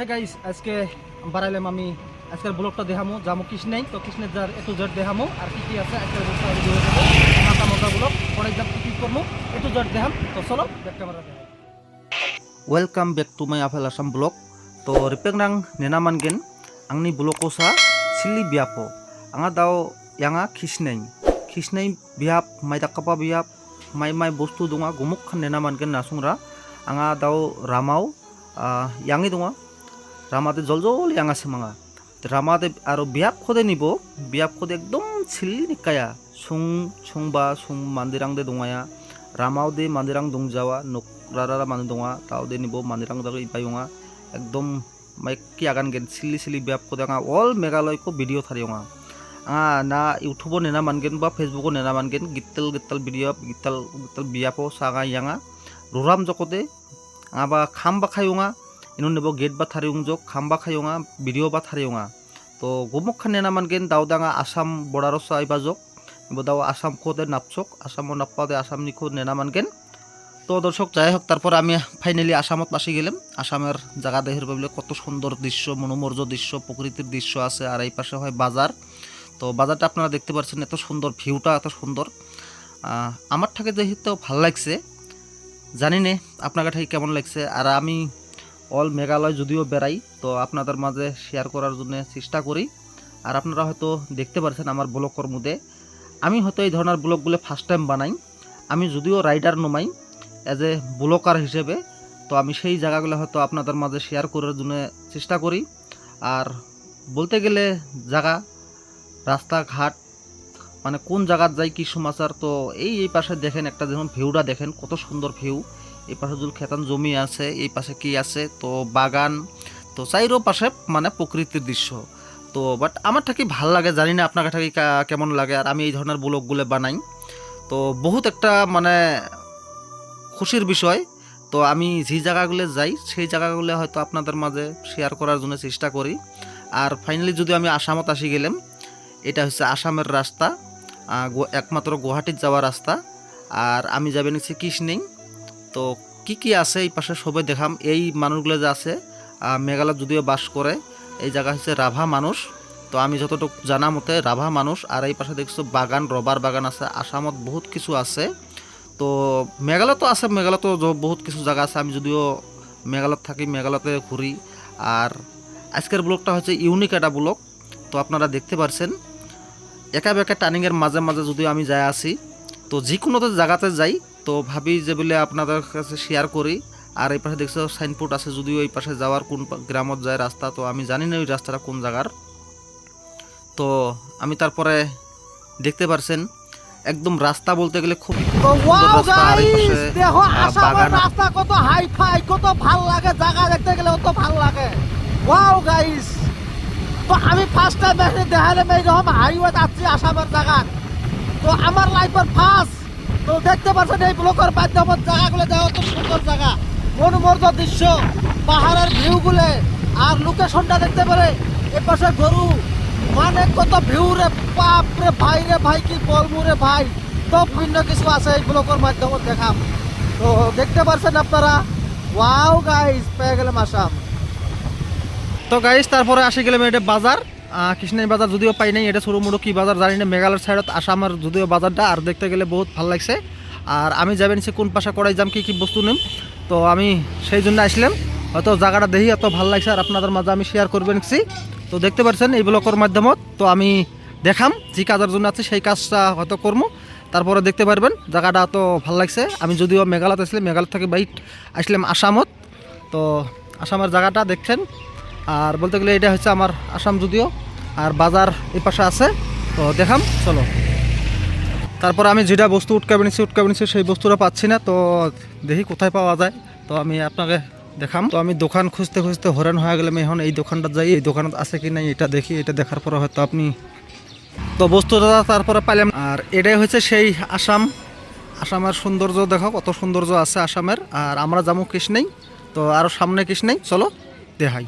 হ্যাঁ গাইস আজকে বাড়াইলাম আমি আজকের ব্লগটা দেখামো যামো কৃষ্ণেই তো কৃষ্ণের যার এটু জট দেখামো আর কি কি আছে আজকের ব্লগটা আমি দিয়ে দেবো মাথা মোটা ব্লগ পরে যাম কি কি করবো এটু জট দেখাম তো চলো ব্যাক ক্যামেরা দেখাম welcome back to my official Assam blog तो रिपेक नां नेना मानगेन आंनि ब्लगखौ सा सिल्ली बियापो आंहा दाव याङा खिसनै खिसनै बियाब माइ दाकापा बियाब माइ माइ बुस्थु दङ गुमुक खान नेना मानगेन नासुंरा आंहा दाव रामाव याङै दङ রামাতে জল জল আঙাছে মাঙা। রামাতে আরও বিয়াপ খদে নিব। বিয়াপ খদে একদম ছিলি নিকায়া। সং, সংবা, সং মান্দিরাং দে দঙায়া। রামাও দে মান্দিরাং দং যাওয়া নকরারা মানে দঙা তাও দে নিব মান্দিরাং দাকে ইপাই ওঙা একদম মাই কি আগান গেন সিলি সিলি ব্যাপ করে আঙা। অল মেঘালয়কে ভিডিও থারি ওঙা আঙা, না ইউটিউবও নেনা মানগেন বা ফেসবুকও নেনা মানগেন গিতাল গিতাল ভিডিও গিতাল গিতাল বিয়াপও সাঙা ইয়াঙা। রুরাম জকতে আঙা বা খাম বা খাই ba thariyung jok, kham ba khayunga video বা thariyonga তো গোমক খান দাও দাঙা আসাম বাজক এবার দাও আসাম খোদে নাপচক আসামও নাপাদে আসামনি খোদ নেনা মানগেন তো দর্শক যাই হোক তারপর আমি ফাইনালি আসামত পাশে গেলাম আসামের জায়গা দেহের ভাবলে কত সুন্দর দৃশ্য মনোমর্য দৃশ্য প্রকৃতির দৃশ্য আছে আর এই পাশে হয় বাজার তো বাজারটা আপনারা দেখতে পাচ্ছেন এত সুন্দর ভিউটা এত সুন্দর আমার ঠাকে যেহেতু ভালো লাগছে। জানি নে, আপনার ঠাই কেমন লাগছে। আর আমি অল মেঘালয় যদিও বেড়াই, তো আপনাদের মাঝে শেয়ার করার জন্য চেষ্টা করি। আর আপনারা হয়তো দেখতে পাচ্ছেন আমার ব্লগের মধ্যে। আমি হয়তো এই ধরনের ব্লগগুলো ফার্স্ট টাইম বানাই। আমি যদিও রাইডার নমাই অ্যাজ এ ব্লকার হিসেবে, তো আমি সেই জায়গাগুলো হয়তো আপনাদের মাঝে শেয়ার করার জন্য চেষ্টা করি। আর বলতে গেলে জায়গা, রাস্তাঘাট মানে কোন জায়গার যাই কি সমাচার তো এই এই পাশে দেখেন একটা যেমন ভিউটা দেখেন, কত সুন্দর ভিউ। এই পাশে যদি খেতান জমি আছে, এই পাশে কি আছে, তো বাগান, তো চাইরো পাশে মানে প্রকৃতির দৃশ্য। তো বাট আমার থাকি ভালো লাগে, জানি না আপনার থাকি কেমন লাগে, আর আমি এই ধরনের ব্লগগুলো বানাই। তো বহুত একটা মানে খুশির বিষয়। তো আমি যে জায়গাগুলো যাই, সেই জায়গাগুলো হয়তো আপনাদের মাঝে শেয়ার করার জন্য চেষ্টা করি। আর ফাইনালি যদি আমি আসামত আসি গেলাম, এটা হচ্ছে আসামের রাস্তা। একমাত্র গুয়াহাটির যাওয়ার রাস্তা। আর আমি যাবে নিচ্ছি কৃষ্ণিং। তো কি কি আছে এই পাশে সবাই দেখাম। এই মানুষগুলো যে আছে মেঘালয় যদিও বাস করে, এই জায়গা হচ্ছে রাভা মানুষ। তো আমি যতটুকু জানা মতে রাভা মানুষ। আর এই পাশে দেখছ বাগান, রবার বাগান আছে, আসামত বহুত কিছু আছে। তো মেঘালয় তো আছে, মেঘালয় তো বহুত কিছু জায়গা আছে। আমি যদিও মেঘালয়ত থাকি, মেঘালয়তে ঘুরি। আর আজকের ব্লগটা হচ্ছে ইউনিক একটা ব্লগ। তো আপনারা দেখতে পারছেন। একা বেকা টার্নিংয়ের মাঝে মাঝে যদি আমি যাই আসি তো যে কোনো জায়গাতে যাই তো ভাবি যে বলে আপনাদের কাছে শেয়ার করি। আর এই পাশে দেখছ সাইনবোর্ড আছে যদিও এই পাশে যাওয়ার কোন গ্রামত যায় রাস্তা তো আমি জানি না ওই রাস্তাটা কোন জায়গার। তো আমি তারপরে দেখতে পারছেন একদম রাস্তা বলতে গেলে খুব। রাস্তা কত হাই ফাই কত ভালো লাগে জায়গা দেখতে গেলে কত ভালো লাগে। ওয়াও গাইস তো আমি ফার্স্ট টাইম এসে দেখালাম এইরকম হাইওয়ে যাচ্ছি আসামের জায়গা তো আমার লাইফের ফার্স্ট তো দেখতে পাচ্ছেন এই ব্লকের মাধ্যমে জায়গাগুলো যাওয়া কত সুন্দর জায়গা। মনোমর্য দৃশ্য, পাহাড়ের ভিউগুলো আর লোকেশনটা দেখতে পারে। এপাশে গরু মানে কত ভিউ রে বাপ রে ভাই রে ভাই, কি বলব রে ভাই। তো ভিন্ন কিছু আছে এই ব্লকের মাধ্যমে দেখাম। তো দেখতে পাচ্ছেন আপনারা। ওয়াও গাইস পেয়ে গেলাম আসাম। তো গাইস তারপরে আসি গেলাম এটা বাজার। কৃষ্ণাই বাজার যদিও পাই নাই, এটা সরু মুড়ো কি বাজার জানি না, মেঘালয়ের সাইডত আসামের যদিও বাজারটা, আর দেখতে গেলে বহুত ভালো লাগছে। আর আমি যাবেন সে কোন পাশা করাই যাম কি কি বস্তু নিম। তো আমি সেই জন্য আসলাম। হয়তো জায়গাটা দেখি এত ভালো লাগছে, আর আপনাদের মাঝে আমি শেয়ার করবেন নিচ্ছি তো দেখতে পাচ্ছেন এই ব্লকের মাধ্যমত। তো আমি দেখাম যে কাজের জন্য আছে, সেই কাজটা হয়তো করব তারপরে দেখতে পারবেন, জায়গাটা তো ভালো লাগছে। আমি যদিও মেঘালয়ত আসলাম, মেঘালয় থেকে বাইট আসলাম আসামত। তো আসামের জায়গাটা দেখছেন। আর বলতে গেলে এটা হচ্ছে আমার আসাম যদিও, আর বাজার এই পাশে আছে, তো দেখাম, চলো। তারপর আমি যেটা বস্তু উটকাবে নিচ্ছি উটকাবে নিচ্ছি সেই বস্তুটা পাচ্ছি না, তো দেখি কোথায় পাওয়া যায়। তো আমি আপনাকে দেখাম। তো আমি দোকান খুঁজতে খুঁজতে হরেন হয়ে গেলাম, এখন এই দোকানটা যাই, এই দোকানত আছে কি নাই এটা দেখি, এটা দেখার পরে হয়তো আপনি তো বস্তুটা তারপরে পাইলাম। আর এটাই হচ্ছে সেই আসাম। আসামের সৌন্দর্য দেখো, কত সৌন্দর্য আছে আসামের। আর আমরা যাব কৃষ্ণেই তো আরও সামনে কৃষ্ণেই চলো, দেখাই।